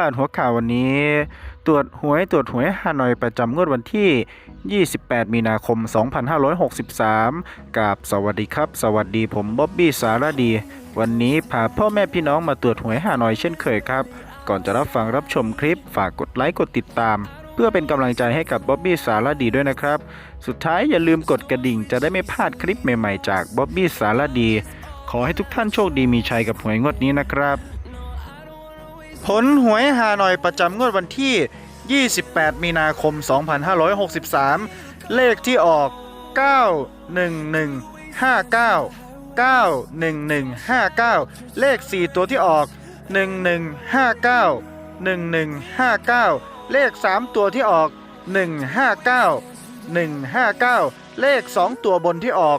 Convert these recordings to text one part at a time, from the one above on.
าดหัวข่าววันนี้ ตรวจหวยตรวจหวยฮานอยประจำงวดวันที่ 28 มีนาคม 2563 กับสวัสดีครับ สวัสดีผมบ๊อบบี้สารดี วันนี้พาพ่อแม่พี่น้องมาตรวจหวยฮานอยเช่นเคยครับ ก่อนจะรับฟังรับชมคลิปฝากกดไลค์กดติดตามเพื่อเป็นกำลังใจให้กับบ๊อบบี้สารดีด้วยนะครับ สุดท้ายอย่าลืมกดกระดิ่งจะได้ไม่พลาดคลิปใหม่ๆ จากบ๊อบบี้สารดี ขอให้ทุกท่านโชคดีมีชัยกับหวยงวดนี้นะครับ ผลหวยฮานอยประจำงวดวันที่ 28 มีนาคม 2563 เลขที่ออก 91159 91159 เลข 4 ตัวที่ออก 1159 1159 เลข 3 ตัวที่ออก 159 159 เลข 2 ตัวบนที่ออก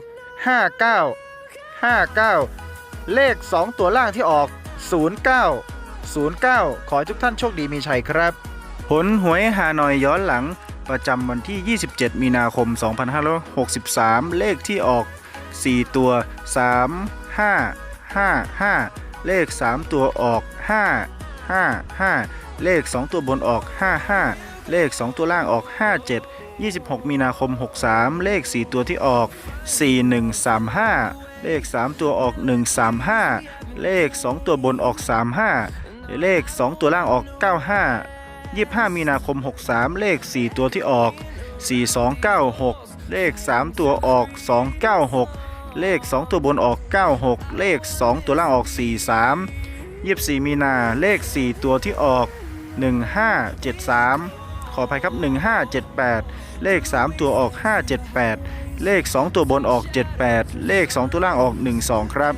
59 59 เลข 2 ตัวล่างที่ออก 09 09 ขอให้ทุกท่านโชคดีมีชัยครับ ผลหวยฮานอยย้อนหลัง ประจำวันที่ 27 มีนาคม 2563 เลขที่ออก 4 ตัว 3 5 5 5 เลข 3 ตัวออก 5 5 5 เลข 2 ตัวบนออก 5 5 เลข 2 ตัวล่างออก 57 26 มีนาคม 63 เลข 4 ตัวที่ออก 4135 เลข 3 ตัวออก 135 เลข 2 ตัวบนออก 35 เลข 2 ตัวล่างออก 95 25 มีนาคม 63 เลข 4 ตัวที่ออก 4296 เลข 3 ตัวออก 296 เลข 2 ตัวบนออก 96 เลข 2 ตัวล่างออก 43 24 มีนาเลข 4 ตัวที่ออก 1573 ขออภัยครับ 1578 เลข 3 ตัวออก 578 เลข 2 ตัวบนออก 78 เลข 2 ตัวล่างออก 12 ครับ